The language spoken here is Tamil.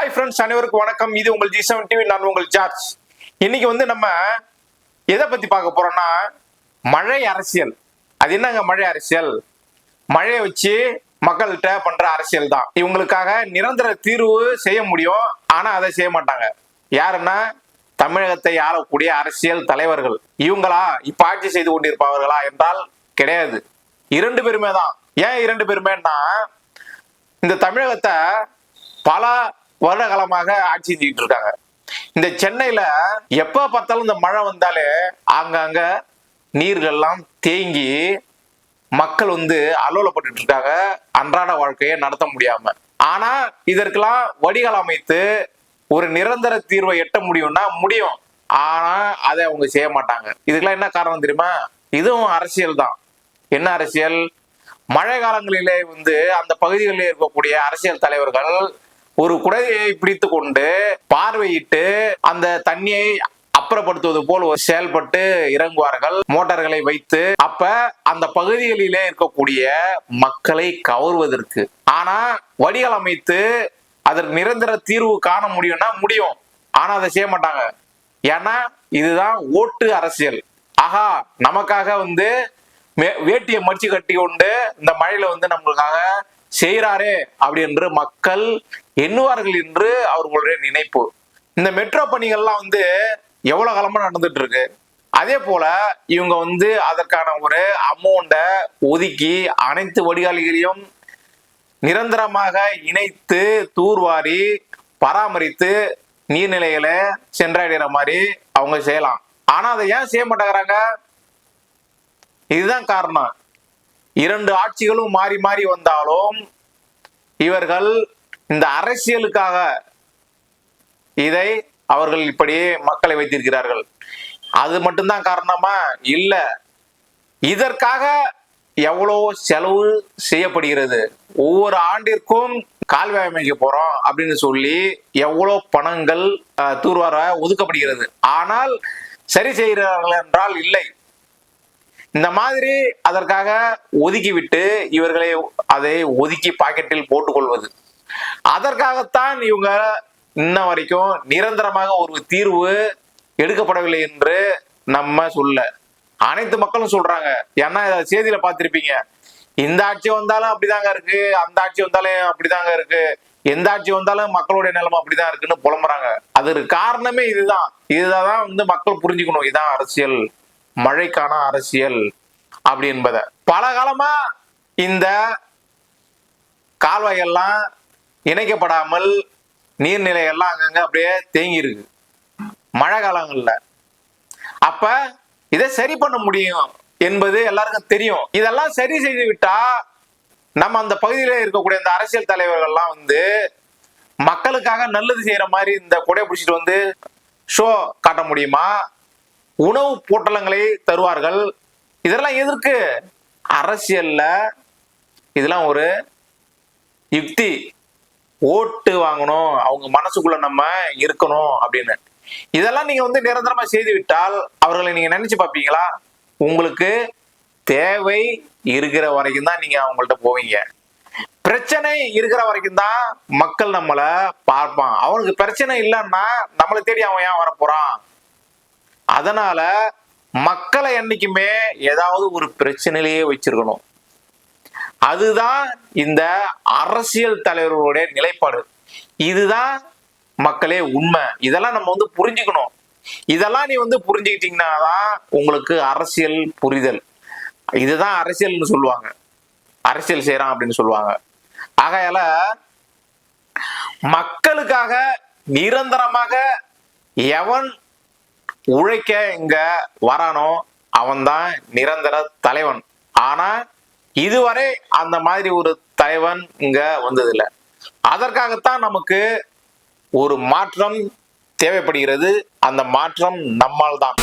ஹாய் ஃப்ரெண்ட்ஸ் அனைவருக்கும் வணக்கம். இது உங்கள் ஜி செவன் டிவி நான் உங்கள் ஜார்ஜ் இன்னைக்கு வந்து நம்ம எதை பத்தி பார்க்க போறோம்னா மழை அரசியல். அது என்னங்க மழை அரசியல்? மழையை வச்சு மக்கள்கிட்ட பண்ற அரசியல் தான். இவங்களுக்காக நிரந்தர தீர்வு செய்ய முடியும் ஆனா அதை செய்ய மாட்டாங்க. யாருன்னா தமிழகத்தை ஆளக்கூடிய அரசியல் தலைவர்கள். இவங்களா இப்ப ஆட்சி செய்து கொண்டிருப்பவர்களா என்றால் கிடையாது. இரண்டு பேருமே தான். ஏன் இரண்டு பேருமேன்னா இந்த தமிழகத்தை பல வருட காலமாக ஆட்சி செஞ்சுட்டு இருக்காங்க இந்த சென்னையில எப்ப பார்த்தாலும் இந்த மழை வந்தாலே அங்கங்க நீர்கள்லாம் தேங்கி மக்கள் வந்து அலுவலப்பட்டு இருக்காங்க. அன்றாட வாழ்க்கையை நடத்த முடியாம. ஆனா இதற்கெல்லாம் வடிகால் அமைத்து ஒரு நிரந்தர தீர்வை எட்ட முடியும்னா முடியும். ஆனா அதை அவங்க செய்ய மாட்டாங்க. இதுக்கெல்லாம் என்ன காரணம் தெரியுமா? இதுவும் அரசியல் தான். என்ன அரசியல்? மழை காலங்களிலே வந்து அந்த பகுதிகளில் இருக்கக்கூடிய அரசியல் தலைவர்கள் ஒரு குடையை பிடித்து கொண்டு பார்வையிட்டு அந்த தண்ணியை அப்புறப்படுத்துவது போல் ஒரு செயல்பட்டு இறங்குவார்கள். மோட்டார்களை வைத்து அப்ப அந்த பகுதிகளிலே இருக்கக்கூடிய மக்களை கவர்வதற்கு. ஆனா வடிகள் அமைத்து அதற்கு நிரந்தர தீர்வு காண முடியும்னா முடியும். ஆனா அதை செய்ய மாட்டாங்க. ஏன்னா இதுதான் ஓட்டு அரசியல். ஆஹா நமக்காக வந்து வேட்டியை மடிச்சு கட்டி கொண்டு இந்த மழையில வந்து நம்மளுக்காக செய்கிறாரே அப்படி என்று மக்கள் எண்ணுவார்கள் என்று அவர்களுடைய நினைப்பு. இந்த மெட்ரோ பணிகள்லாம் வந்து எவ்வளவு காலமா நடந்துட்டு இருக்கு அதே போல இவங்க வந்து அதற்கான ஒரு அமௌண்ட்டை ஒதுக்கி அனைத்து வடிகாலிகளையும் நிரந்தரமாக இணைத்து தூர்வாரி பராமரித்து நீர்நிலைகளை சென்றடைகிற மாதிரி அவங்க செய்யலாம். ஆனா அதை ஏன் செய்ய மாட்டேங்கிறாங்க? இதுதான் காரணம். இரண்டு ஆட்சிகளும் மாறி மாறி வந்தாலும் இவர்கள் இந்த அரசியலுக்காக இதை அவர்கள் இப்படி மக்களை வைத்திருக்கிறார்கள். அது மட்டும்தான் காரணமா? இல்ல. இதற்காக எவ்வளோ செலவு செய்யப்படுகிறது? ஒவ்வொரு ஆண்டிற்கும் கால்வாய் அமைக்க போறோம் அப்படின்னு சொல்லி எவ்வளோ பணங்கள் தூர்வார ஒதுக்கப்படுகிறது. ஆனால் சரி செய்கிறார்கள் என்றால் இல்லை. இந்த மாதிரி அதற்காக ஒதுக்கிவிட்டு இவர்களை அதை ஒதுக்கி பாக்கெட்டில் போட்டுக்கொள்வது. அதற்காகத்தான் இவங்க இன்ன வரைக்கும் நிரந்தரமாக ஒரு தீர்வு எடுக்கப்படவில்லை என்று நம்ம சொல்ல. அனைத்து மக்களும் சொல்றாங்க. ஏன்னா இதை செய்தியில பார்த்திருப்பீங்க. இந்த ஆட்சி வந்தாலும் அப்படிதாங்க இருக்கு. அந்த ஆட்சி வந்தாலும் அப்படிதாங்க இருக்கு. எந்த ஆட்சி வந்தாலும் மக்களுடைய நிலைமை அப்படிதான் இருக்குன்னு புலம்புறாங்க. அதுக்கு காரணமே இதுதான். இதுதான் வந்து மக்கள் புரிஞ்சுக்கணும். இதுதான் அரசியல் மழைக்கான அரசியல் அப்படி என்பத. பல காலமா இந்த கால்வாய்கள்லாம் இணைக்கப்படாமல் நீர்நிலைகள்லாம் அங்கங்க அப்படியே தேங்கி இருக்கு மழை காலங்கள்ல. அப்ப இதை சரி பண்ண முடியும் என்பது எல்லாருக்கும் தெரியும். இதெல்லாம் சரி செய்து விட்டா நம்ம அந்த பகுதியில இருக்கக்கூடிய இந்த அரசியல் தலைவர்கள்லாம் வந்து மக்களுக்காக நல்லது செய்யற மாதிரி இந்த கொடை பிடிச்சிட்டு வந்து ஷோ காட்ட முடியுமா? உணவு பொட்டலங்களை தருவார்கள். இதெல்லாம் எதற்கு? அரசியல்ல இதெல்லாம் ஒரு யுக்தி. ஓட்டு வாங்கணும். அவங்க மனசுக்குள்ள நம்ம இருக்கணும் அப்படின்னு. இதெல்லாம் நீங்க வந்து நிரந்தரமா செய்து விட்டால் அவர்களை நீங்க நினைச்சு பார்ப்பீங்களா? உங்களுக்கு தேவை இருக்கிற வரைக்கும் தான் நீங்க அவங்கள்ட்ட போவீங்க. பிரச்சனை இருக்கிற வரைக்கும் தான் மக்கள் நம்மளை பார்ப்பான். அவனுக்கு பிரச்சனை இல்லைன்னா நம்மளை தேடி அவன் ஏன் வரப்போறான்? அதனால மக்களை என்னைக்குமே ஏதாவது ஒரு பிரச்சனையிலேயே வச்சிருக்கணும். அதுதான் இந்த அரசியல் தலைவர்களுடைய நிலைப்பாடு. இதுதான் மக்களே உண்மை. இதெல்லாம் நம்ம வந்து புரிஞ்சுக்கணும். இதெல்லாம் நீ வந்து புரிஞ்சுக்கிட்டீங்கன்னா தான் உங்களுக்கு அரசியல் புரிதல். இதுதான் அரசியல்னு சொல்லுவாங்க. அரசியல் செய்யறான் அப்படின்னு சொல்லுவாங்க. ஆகையால மக்களுக்காக நிரந்தரமாக எவன் உழைக்க இங்க வரானோ அவன்தான் நிரந்தர தலைவன். ஆனா இதுவரை அந்த மாதிரி ஒரு தலைவன் இங்க வந்ததில்லை. அதற்காகத்தான் நமக்கு ஒரு மாற்றம் தேவைப்படுகிறது. அந்த மாற்றம் நம்மால் தான்